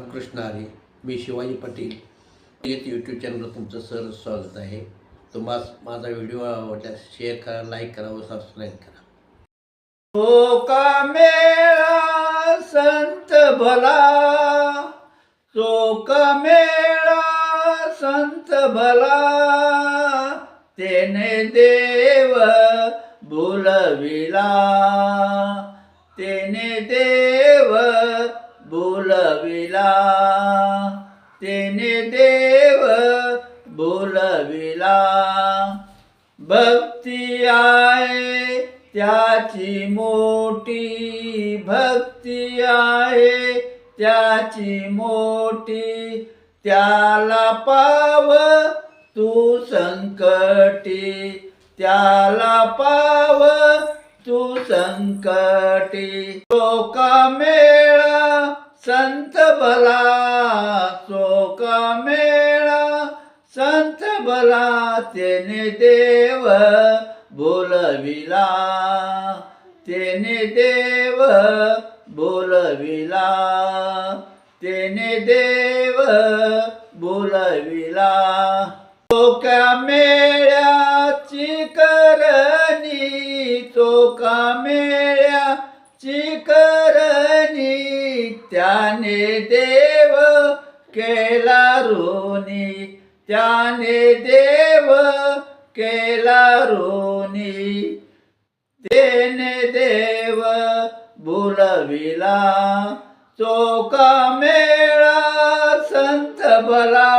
रामकृष्ण हरी मी शिवाजी पाटील. एक यूट्यूब चॅनलवर तुमचं सर स्वागत आहे. तुम्हाला माझा व्हिडिओ आवडल्यास शेअर करा लाईक करा व सबस्क्राईब करा. हो का मेळा संत भला. चोक मेळा संत भला. तेने देव बोलविला. बोलविला. तेने देव बोलविला. भक्ती आहे त्याची मोठी. भक्ती आहे त्याची मोठी. त्याला पाव तू संकटी. त्याला पाव तू संकटी. चोका संत भला चोका मेळा? संत भला तेने देव बोलविला. तेने देव बोलविला. तेने देव बोलविला. चोका मेळ्याची करणी चोका मेळ्याची करणी. त्याने देव केला रोनी त्याने देव केला रोनी तेने देव बोलविला चोका मेळा संत भला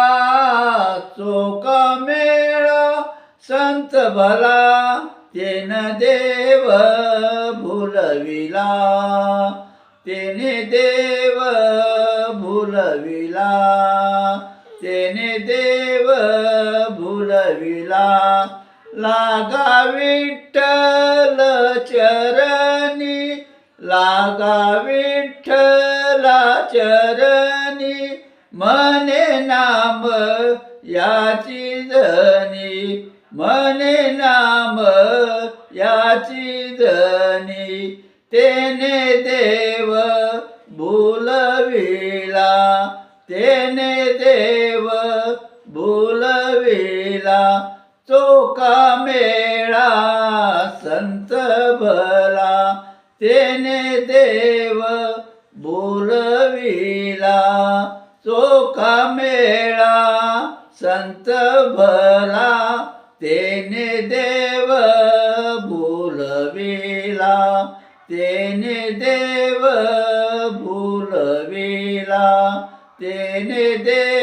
चोका मेळा संत भला. तेन देव भुलविला तेने देव भुलविला. तेने देव भुलविला. लागा विठ्ठल चरणी लागा विठ्ठला चरणी. मने नाम याची धनी मने नाम याची धनी तेने देव भूलविला तेने देव भूलविला चोका मेळा संत भला तेने देव बोलविला चोका मेळा संत भला तेने देव बोलविला. तेने देव भूलविला तेने देव